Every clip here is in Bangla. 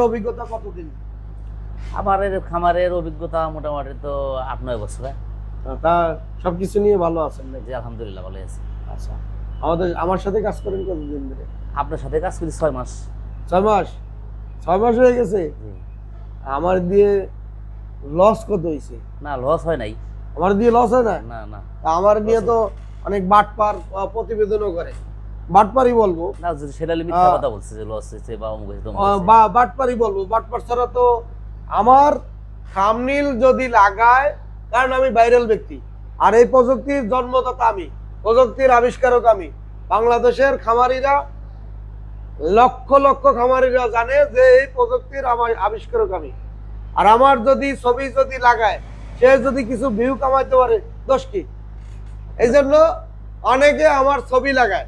অভিজ্ঞতা কতদিন? আমার খামারের অভিজ্ঞতা মোটামুটি তো আট নয় বছর হ্যাঁ। তা সবকিছু নিয়ে ভালো আছেন নাকি? আলহামদুলিল্লাহ ভালো আছি। আচ্ছা। আমাদের আমার সাথে কাজ করেন কতদিন ধরে? আপনার সাথে কাজ করি ছয় মাস। ছয় মাস? ছয় মাস হয়ে গেছে? আমার দিয়ে লস কত হয়েছে না লস হয় নাই। আমার দিয়ে লস হয় না? না না। আমার দিয়ে তো অনেক বাটপার আহ, প্রতিবেদনও করে। বাটপারই বলব। না যদি সেটা মিথ্যা কথা বলছে যে লস হয়েছে বা অমুক হয়েছে। বা বাটপারই বলব। বাটপার ছাড়া তো আমার থামনিল যদি লাগায় কারণ আমি ভাইরাল ব্যক্তি। আর এই প্রযুক্তির জন্মদাতা আমি প্রযুক্তির আবিষ্কারক আমি বাংলাদেশের খামারিরা লক্ষ লক্ষ খামারিরা জানে যে এই প্রযুক্তির আমার আবিষ্কারক আমি আর আমার যদি ছবি যদি লাগায় সে যদি কিছু ভিউ কামাইতে পারে দোষ কি? এই জন্য অনেকে আমার ছবি লাগায়।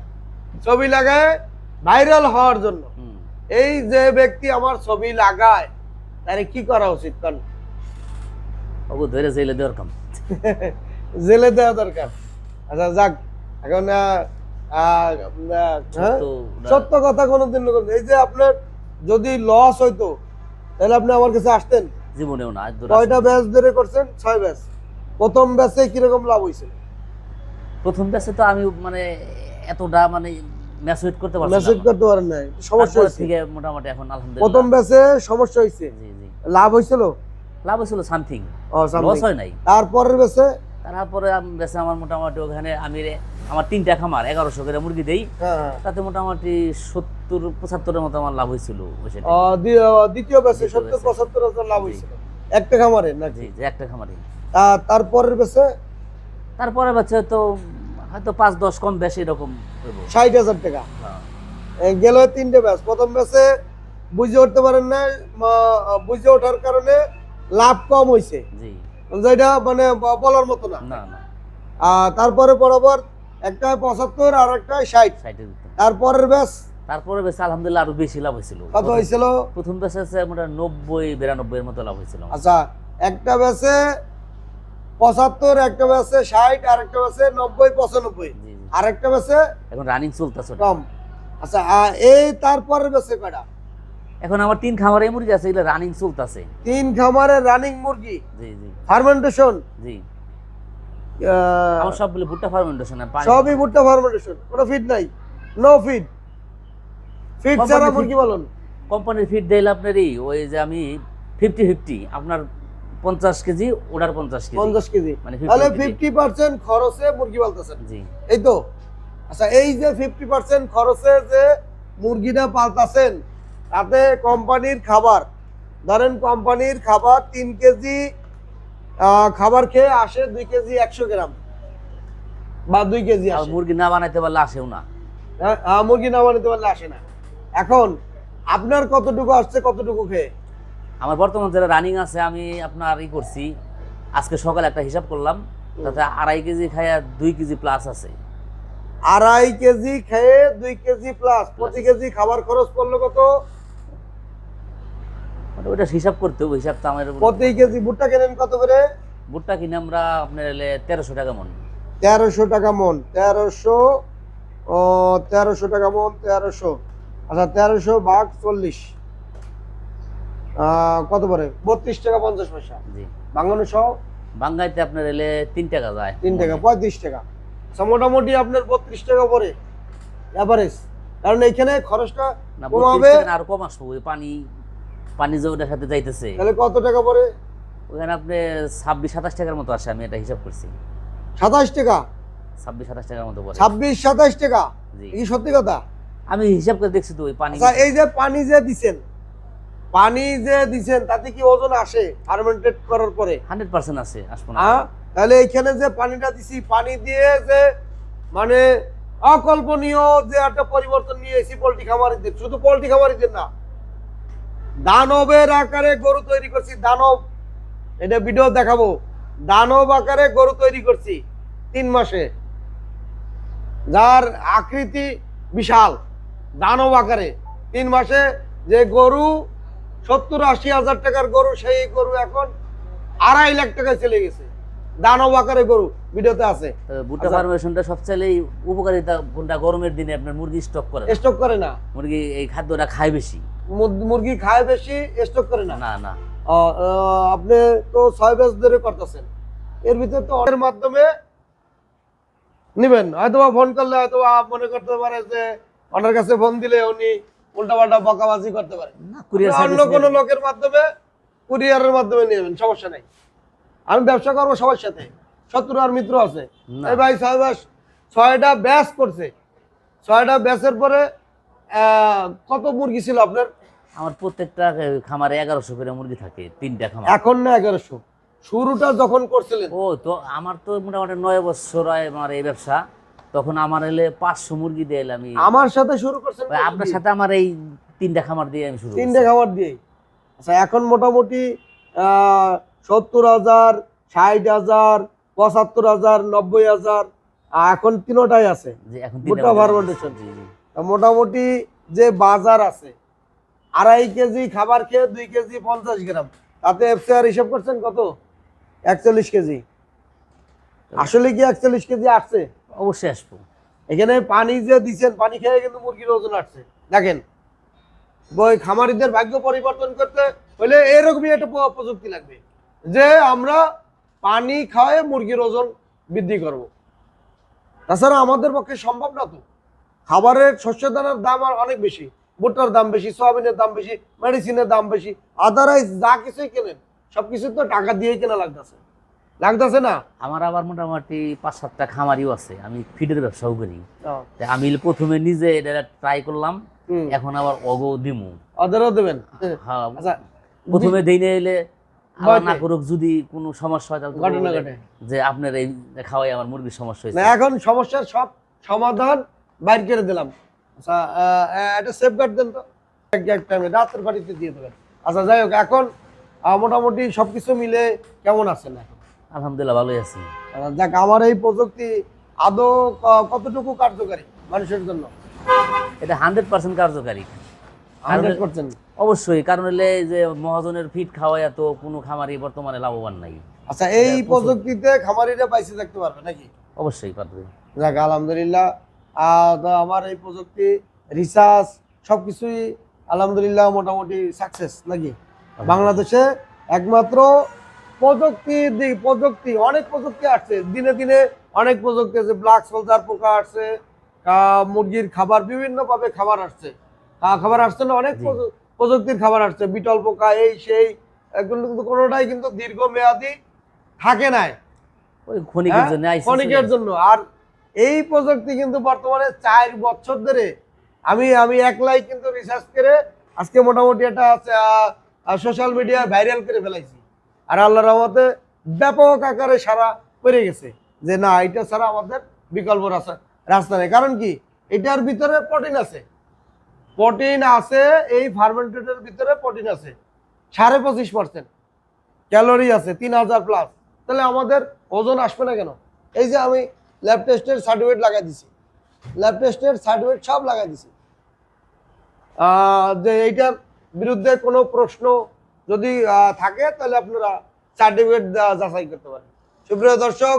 ছবি লাগায় ভাইরাল হওয়ার জন্য। এই যে ব্যক্তি আমার ছবি লাগায় তারে কি করা উচিত কারণ? ধরে জেলে দেওয়ার কাম। জেলে দেওয়া দরকার। আচ্ছা যাক এখন হ্যাঁ? সত্য কথা কোনোদিন এই যে আপনার যদি লস হইতো তাহলে আপনি আমার কাছে আসতেন? জীবনেও না কয়টা ব্যাচ ধরে করছেন? ছয় ব্যাচ প্রথম ব্যাচে কীরকম লাভ হয়েছিল প্রথম ব্যাচে তো আমি মানে এতটা মানে ম্যাচুইট করতে মেসেজ পারছিলাম না। করতে পারেন নাই। সমস্যা তারপর হয়েছে। থেকে মোটামুটি এখন আলহামদুলিল্লাহ। প্রথম ব্যাচে সমস্যা হয়েছে। জি জি। লাভ হয়েছিল? লাভ হয়েছিল সামথিং ও, something। লস হয় নাই। তারপরের ব্যাচে তারপরে আমি বেছে আমার মোটামুটি ওখানে আমি আমার তিনটা খামার এগারোশো করে মুরগি দেই। হ্যাঁ হ্যাঁ। তাতে মোটামুটি সত্তর পঁচাত্তরের মতো আমার লাভ হয়েছিল দ্বিতীয় ব্যাচে সত্তর ব্যাচে। পঁচাত্তর হাজার লাভ। হয়েছিল। একটা খামারে নাকি? জি একটা খামারে। তারপরের ব্যাচে তারপরে বাচ্চা তো হয়তো পাঁচ দশ কম বেশি এরকম। ষাট হাজার টাকা। হ্যাঁ। গেল তিনটে ব্যাচ। প্রথম ব্যাচে বুঝে উঠতে পারেন না বুঝে ওঠার কারণে লাভ কম হয়েছে যেটা মানে বলার মতো না। তারপরে বরাবর একটা পঁচাত্তর আর একটা ষাট। তারপরের ব্যাচ তারপরে বেশ আলহামদুলিল্লাহ আরও বেশি লাভ হয়েছিল। কত হয়েছিল? প্রথম আছে মোটামুটি নব্বই বিরানব্বই এর মতো লাভ হয়েছিল। আচ্ছা একটা ব্যাচে পঁচাত্তর একটা ব্যাচে ষাট আর একটা ব্যাচে নব্বই পঁচানব্বই। আর একটা ব্যাচে এখন রানিং চলতেছে। কম। আচ্ছা এই তারপরের ব্যাচে কয়টা? এখন আমার তিন খামারে মুরগি আছে এগুলো রানিং চলতেছে। তিন খামারের রানিং মুরগি? জি জি। ফার্মেন্টেশন জি। আমার সবগুলো ভুট্টা ফার্মেন্টেশন সবই ভুট্টা ফার্মেন্টেশন কোনো ফিড নাই। নো ফিড ফিড ছাড়া মুরগি বলুন কোম্পানির ফিড দিলে আপনারই ওই যে আমি ফিফটি ফিফটি আপনার পঞ্চাশ কেজি ওটার পঞ্চাশ কেজি। পঞ্চাশ কেজি। মানে তাহলে 50 ফিফটি পার্সেন্ট খরচে মুরগি পালতেছেন। জি। এই তো? আচ্ছা এই যে ফিফটি পার্সেন্ট খরচে যে মুরগিটা পালতাছেন তাতে কোম্পানির খাবার ধরেন কোম্পানির খাবার তিন কেজি খাবার খেয়ে আসে দুই কেজি একশো গ্রাম বা দুই কেজি আর আসে। মুরগি না বানাইতে পারলে আসেও না। হ্যাঁ, মুরগি না বানাইতে পারলে আসে না। এখন আপনার কতটুকু আসছে কতটুকু খেয়ে? আমার বর্তমান যেটা রানিং আছে আমি আপনার ই করছি আজকে সকালে একটা হিসাব করলাম তাতে আড়াই কেজি খাইয়া দুই কেজি প্লাস আছে। আড়াই কেজি খেয়ে দুই কেজি প্লাস প্রতি কেজি খাবার খরচ পড়ল কত? মানে ওইটা হিসাব করতে হবে হিসাব তো আমার প্রতি কেজি ভুট্টা কেনেন কত করে? ভুট্টা কিনে আমরা আপনার এলে তেরোশো টাকা মন। তেরোশো টাকা মন তেরোশো ও তেরোশো টাকা মন তেরোশো। আচ্ছা তেরোশো ভাগ চল্লিশ। কত পরে? বত্রিশ টাকা পঞ্চাশ পয়সা। জি। বাঙানো সহ? বাঙ্গাইতে আপনার এলে তিন টাকা যায়। তিন টাকা পঁয়ত্রিশ টাকা। আচ্ছা মোটামুটি আপনার বত্রিশ টাকা পরে অ্যাভারেজ কারণ এইখানে খরচটা না আরও কম আসব পানি পানি যে ওটার সাথে যাইতেছে। তাহলে কত টাকা পরে? ওখানে আপনি ছাব্বিশ সাতাশ টাকার মতো আসে আমি এটা হিসাব করছি। সাতাশ টাকা? ছাব্বিশ সাতাশ টাকার মতো পড়ে ছাব্বিশ সাতাশ টাকা? জি। এই সত্যি কথা? আমি হিসাব করে দেখছি তো ওই পানি আচ্ছা এই যে পানি যে দিছেন পানি যে দিছেন তাতে কি ওজন আসে ফার্মেন্টেড করার পরে? হান্ড্রেড পার্সেন্ট আছে আসব না। তাহলে এইখানে যে পানিটা দিছি পানি দিয়ে যে মানে অকল্পনীয় যে একটা পরিবর্তন নিয়ে এসেছি পোল্ট্রি খামারিদের শুধু পোল্ট্রি খামারিদের না দানবের আকারে গরু তৈরি করছি। দানব এটা ভিডিও দেখাবো। দানব আকারে গরু তৈরি করছি তিন মাসে। যার আকৃতি বিশাল দানব আকারে। তিন মাসে যে গরু সত্তর আশি হাজার টাকার গরু সেই গরু এখন আড়াই লাখ টাকায় চলে গেছে। দানব আকারে গরু ভিডিওতে আছে। ভুট্টা আচ্ছা। ফার্মেশনটা সবচেয়ে উপকারিতা কোনটা? গরমের দিনে আপনার মুরগি স্টক করে স্টক করে না। মুরগি এই খাদ্যটা খায় বেশি। মুরগি খায় বেশি স্টক করে না। না না। আপনি তো ছয় ব্যাচ ধরে করতেছেন। এর ভিতরে তো অর্ডারের মাধ্যমে নিবেন। হয়তো ফোন করলে হয়তো মনে করতে পারে যে ওনার কাছে ফোন দিলে উনি উল্টাপাল্টা বকাবাজি করতে পারে। অন্য কোনো লোকের মাধ্যমে কুরিয়ারের মাধ্যমে নেবেন সমস্যা নাই। আমি ব্যবসা করব সবার সাথে শত্রু আর মিত্র আছে। এই ভাই ছয় ছয়টা ব্যাচ করছে। ছয়টা ব্যাচের পরে কত মুরগি ছিল আপনার? আমার প্রত্যেকটা খামারে এগারোশো করে মুরগি থাকে তিনটা খামার। এখন না এগারোশো? শুরুটা যখন করছিলেন? ও তো আমার তো মোটামুটি নয় বছর হয় আমার এই ব্যবসা। তখন আমার এলে পাঁচশো মুরগি দিয়ে এলে আমি আমার সাথে শুরু করছেন আপনার সাথে আমার এই তিনটা খামার দিয়ে আমি শুরু তিনটে। খাবার দিয়ে আচ্ছা এখন মোটামুটি সত্তর হাজার ষাট হাজার পঁচাত্তর হাজার নব্বই হাজার এখন তিনোটাই আছে। মোটামুটি যে বাজার আছে আড়াই কেজি খাবার খেয়ে দুই কেজি পঞ্চাশ গ্রাম তাতে এফসিআর হিসাব করছেন কত? একচল্লিশ কেজি। আসলে কি একচল্লিশ কেজি আসছে? অবশ্যই আসব। এখানে পানি যে দিচ্ছেন পানি খেয়ে কিন্তু মুরগির ওজন আসছে। দেখেন ওই খামারিদের ভাগ্য পরিবর্তন করতে হলে এরকমই একটা প্রযুক্তি লাগবে যে আমরা পানি খাওয়ায় মুরগির ওজন বৃদ্ধি করব। তাছাড়া আমাদের পক্ষে সম্ভব না তো। খাবারের শস্য দানার দাম আর অনেক বেশি। ভুট্টার দাম বেশি, সয়াবিনের দাম বেশি, মেডিসিনের দাম বেশি আদারাইজ যা কিছুই কেনেন, সবকিছু তো টাকা দিয়েই কেনা লাগতেছে। লাগতেছে না? আমার আবার মোটামুটি পাঁচ সাতটা খামারিও আছে আমি ফিডের ব্যবসাও করি। আমি প্রথমে নিজে এটা ট্রাই করলাম এখন আবার অগো দিমু। ওদেরও দেবেন? হ্যাঁ আচ্ছা প্রথমে দিনে এলে না করুক যদি কোনো সমস্যা হয় তাহলে। যে আপনার এই খাওয়াই আমার মুরগির সমস্যা হয়েছে। এখন সমস্যার সব সমাধান বাইর করে দিলাম। আচ্ছা একটা সেফ গার্ড দেন তো। এক এক টাইমে রাতের বাড়িতে দিয়ে দেবেন। আচ্ছা যাই হোক এখন মোটামুটি সবকিছু মিলে কেমন আছেন এখন? আলহামদুলিল্লাহ ভালোই আছি। যাক আমার এই প্রযুক্তি আদৌ কতটুকু কার্যকারী মানুষের জন্য? এটা হান্ড্রেড পার্সেন্ট কার্যকারী। Hundred percent? অবশ্যই কারণ হলে যে মহাজনের ফিট খাওয়াই এত কোনো খামারি বর্তমানে লাভবান নাই। আচ্ছা এই প্রযুক্তিতে খামারিরা বাইসে থাকতে পারবে নাকি? অবশ্যই পারবে। যাক আলহামদুলিল্লাহ। আহ, তো আমার এই প্রযুক্তি রিসার্চ সবকিছুই আলহামদুলিল্লাহ মোটামুটি সাকসেস নাকি? বাংলাদেশে একমাত্র প্রযুক্তির দিক প্রযুক্তি অনেক প্রযুক্তি আসছে। দিনে দিনে অনেক প্রযুক্তি আছে ব্ল্যাক সোলজার পোকা আসছে মুরগির খাবার বিভিন্ন ভাবে খাবার আসছে। খাবার আসছে না অনেক প্রযুক্তির খাবার আসছে। বিটল পোকা এই সেই এগুলো কিন্তু কোনোটাই কিন্তু দীর্ঘমেয়াদী থাকে নাই। ক্ষণিকের হ্যাঁ? জন্য আর এই প্রযুক্তি কিন্তু বর্তমানে চার বছর ধরে আমি আমি একলাই কিন্তু রিসার্চ করে আজকে মোটামুটি একটা সোশ্যাল মিডিয়া ভাইরাল করে ফেলাইছি। আর আল্লাহ রহমতে ব্যাপক আকারে সারা পড়ে গেছে যে না, এটা ছাড়া আমাদের বিকল্প রাস্তা রাস্তা নেই। কারণ কি? এটার ভিতরে প্রোটিন আছে। প্রোটিন আছে, এই ফার্মেন্টেডের ভিতরে প্রোটিন আছে। সাড়ে পঁচিশ পার্সেন্ট ক্যালোরি আছে, তিন হাজার প্লাস তাহলে আমাদের ওজন আসবে না কেন? এই যে আমি ল্যাব টেস্টের সার্টিফিকেট লাগাই দিছি। ল্যাব টেস্টের সার্টিফিকেট সব লাগাই দিছি। যে এইটার বিরুদ্ধে কোনো প্রশ্ন যদি থাকে তাহলে আপনারা সার্টিফিকেট যাচাই করতে পারেন। সুপ্রিয় দর্শক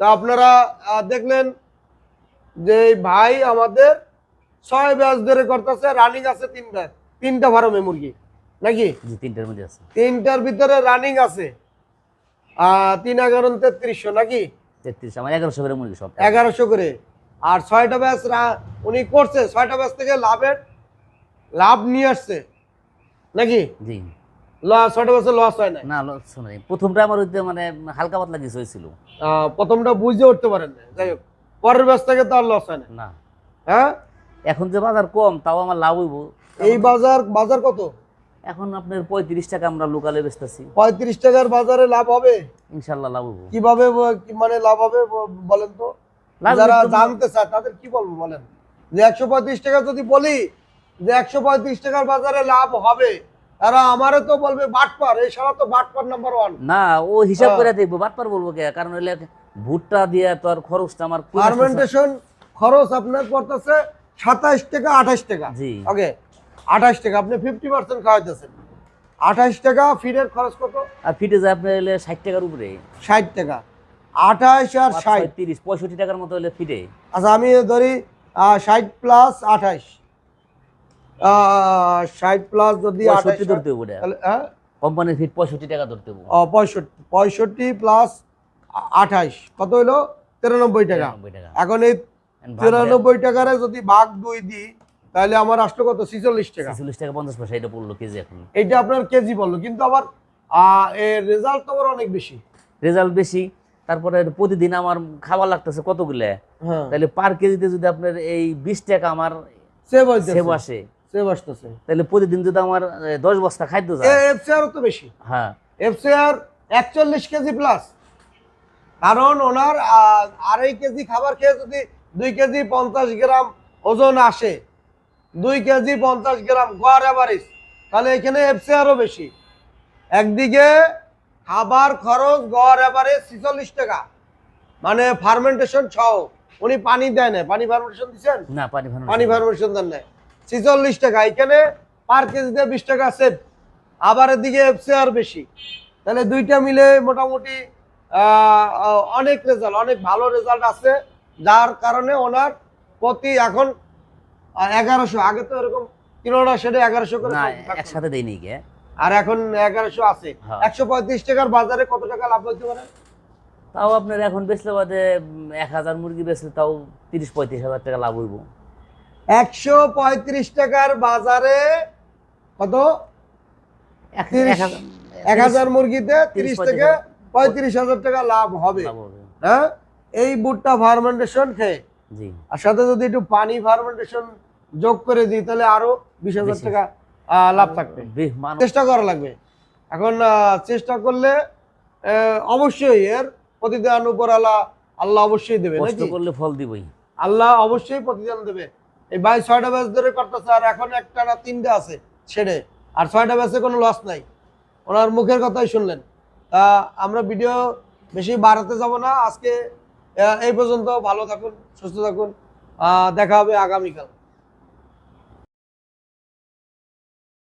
তা আপনারা দেখলেন যে ভাই আমাদের ছয় ব্যাচ ধরে করতেছে রানিং আছে তিন ব্যাচ তিনটা ফার্মে মুরগি নাকি? তিনটার মধ্যে আছে। তিনটার ভিতরে রানিং আছে। তিন এগারো তেত্রিশশো নাকি? তেত্রিশ আমার এগারোশো করে মুরগি সব। এগারোশো করে। আর ছয়টা ব্যাচ উনি করছে ছয়টা ব্যাচ থেকে লাভের লাভ নিয়ে আসছে নাকি? জি। ল- ছয়টা ব্যাচে লস হয় না না লস নাই। প্রথমটা আমার ওইতে মানে হালকা পাতলা কিছু হয়েছিল। প্রথমটা বুঝে উঠতে পারেন না যাই হোক পরের ব্যাচ থেকে তো আর লস হয় না না। হ্যাঁ? এখন যে বাজার কম তাও আমার লাভ হইব। এই বাজার বাজার কত? এখন আপনার পঁয়ত্রিশ টাকা আমরা লোকালে বেচতেছি। পঁয়ত্রিশ টাকার বাজারে লাভ হবে? ইনশাল্লাহ লাভ হইব। কীভাবে মানে লাভ হবে বলেন তো? যারা জানতে চায় তাদের কি বলব বলেন? যে একশো পঁয়ত্রিশ টাকা যদি বলি যে একশো পঁয়ত্রিশ টাকার বাজারে লাভ হবে। তারা আমারও তো বলবে বাটপার এই সারা তো বাটপার নাম্বার ওয়ান না ও হিসাব হ্যাঁ। করে দেখব বাটপার বলব কে? কারণ হইলে ভুট্টা দিয়ে তো আর খরচটা আমার ফার্মেন্টেশন খরচ আপনার পড়তেছে সাতাইশ টাকা আঠাশ টাকা। জি। ওকে আঠাশ টাকা আপনি ফিফটি পার্সেন্ট খাওয়াইতেছেন। আঠাশ টাকা ফিডের খরচ কত? আর ফিটে যায় আপনার হলে ষাট টাকার উপরে। ষাট টাকা। আঠাশ আর ষাট। তিরিশ পঁয়ষট্টি টাকার মতো হলে ফিটে আচ্ছা আমি ধরি ষাট প্লাস আঠাশ ষাট প্লাস যদি 28 ধরতে হবে তাহলে হ্যাঁ? কোম্পানির ফিট পঁয়ষট্টি টাকা ধরতে হবে ও, পঁয়ষট্টি পঁয়ষট্টি প্লাস আঠাইশ কত হইল? তিরানব্বই টাকা। এখন এই তিরানব্বই টাকারে যদি ভাগ দুই দিই তাহলে আমার আসলো কত? ছিচল্লিশ টাকা। ছেচল্লিশ টাকা পঞ্চাশ পয়সা এটা পড়ল কেজি এখন। এইটা আপনার কেজি বলল কিন্তু আবার এর রেজাল্ট তো আবার অনেক বেশি। রেজাল্ট বেশি তারপরে প্রতিদিন আমার খাবার লাগতেছে কতগুলো? হ্যাঁ। তাহলে পার কেজিতে যদি আপনার এই বিশ টাকা আমার সেভ আসে সেভ আসতেছে। তাহলে প্রতিদিন যদি আমার দশ বস্তা খাদ্য যায়। এফসিআর তো বেশি। হ্যাঁ। এফসিআর একচল্লিশ কেজি প্লাস কারণ ওনার আড়াই কেজি খাবার খেয়ে যদি দুই কেজি পঞ্চাশ গ্রাম ওজন আসে দুই কেজি পঞ্চাশ গ্রাম গড় অ্যাভারেজ তাহলে এখানে এফসিআরও বেশি। একদিকে খাবার খরচ গড় অ্যাভারেজ ছিচল্লিশ টাকা। মানে ফার্মেন্টেশন সহ। উনি পানি দেয় না পানি ফার্মেন্টেশন দিচ্ছেন? না পানি পানি ফার্মেশন দেন নাই। ছিচল্লিশ টাকা। এখানে পার কেজিতে বিশ টাকা সেভ আবার এদিকে এফসিআর বেশি। তাহলে দুইটা মিলে মোটামুটি অনেক রেজাল্ট অনেক ভালো রেজাল্ট আছে। যার কারণে ওনার প্রতি এখন এগারোশো। আগে তো এরকম তিনোটা সেটা এগারোশো করে একসাথে দেয়নি কে আর এখন এগারোশো আছে। হ্যাঁ। একশো পঁয়ত্রিশ টাকার বাজারে কত টাকা লাভ হইতে পারে? তাও আপনার এখন বেচলে বাদে এক হাজার মুরগি বেচলে তাও তিরিশ পঁয়ত্রিশ হাজার টাকা লাভ হইব। একশো পঁয়ত্রিশ টাকার বাজারে কত? এক- হাজার- মুরগিতে তিরিশ থেকে পঁয়ত্রিশ হাজার টাকা লাভ হবে। হ্যাঁ? এই বুটটা ফার্মেন্টেশন খেয়ে। আর সাথে যদি একটু পানি ফার্মেন্টেশন যোগ করে দিই তাহলে আরও বিশ হাজার টাকা লাভ থাকবে। চেষ্টা করা লাগবে। এখন চেষ্টা করলে অবশ্যই এর প্রতিদান উপর আল্লাহ আল্লাহ অবশ্যই দেবে করলে ফল দিবই। আল্লাহ অবশ্যই প্রতিদান দেবে। এই ভাই ছয়টা ব্যাচ ধরে করতেছে, আর এখন একটা না তিনটা আছে ছেড়ে। আর ছয়টা ব্যাচে কোনো লস নাই। ওনার মুখের কথাই শুনলেন। তা আমরা ভিডিও বেশি বাড়াতে যাব না। আজকে এই পর্যন্ত ভালো থাকুন, সুস্থ থাকুন। দেখা হবে আগামীকাল।